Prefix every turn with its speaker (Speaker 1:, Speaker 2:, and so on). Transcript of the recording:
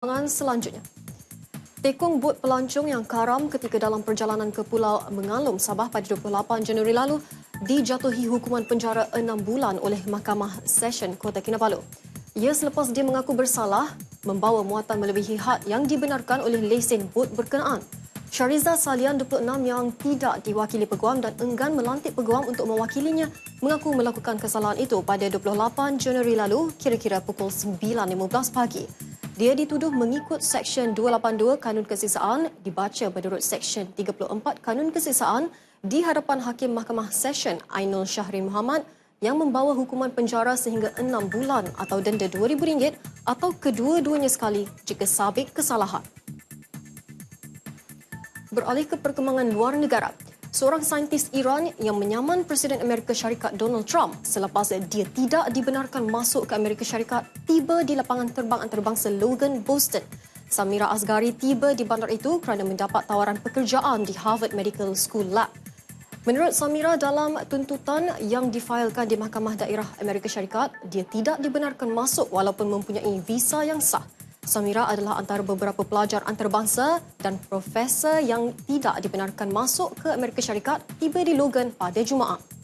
Speaker 1: Perkembangan selanjutnya. Tekong bot pelancong yang karam ketika dalam perjalanan ke Pulau Mengalum Sabah pada 28 Januari lalu dijatuhi hukuman penjara 6 bulan oleh Mahkamah Session Kota Kinabalu. Ia selepas dia mengaku bersalah membawa muatan melebihi had yang dibenarkan oleh lesen bot berkenaan. Syariza Salian 26 yang tidak diwakili peguam dan enggan melantik peguam untuk mewakilinya mengaku melakukan kesalahan itu pada 28 Januari lalu kira-kira pukul 9.15 pagi. Dia dituduh mengikut Seksyen 282 Kanun Kesisaan dibaca menurut Seksyen 34 Kanun Kesisaan di hadapan Hakim Mahkamah Session Ainul Syahri Muhammad yang membawa hukuman penjara sehingga 6 bulan atau denda RM2,000 atau kedua-duanya sekali jika sabit kesalahan. Beralih ke perkembangan luar negara, seorang saintis Iran yang menyaman Presiden Amerika Syarikat Donald Trump selepas dia tidak dibenarkan masuk ke Amerika Syarikat tiba di lapangan terbang antarabangsa Logan, Boston. Samira Asghari tiba di bandar itu kerana mendapat tawaran pekerjaan di Harvard Medical School Lab. Menurut Samira dalam tuntutan yang difailkan di Mahkamah Daerah Amerika Syarikat, dia tidak dibenarkan masuk walaupun mempunyai visa yang sah. Samira adalah antara beberapa pelajar antarabangsa dan profesor yang tidak dibenarkan masuk ke Amerika Syarikat tiba di Logan pada Jumaat.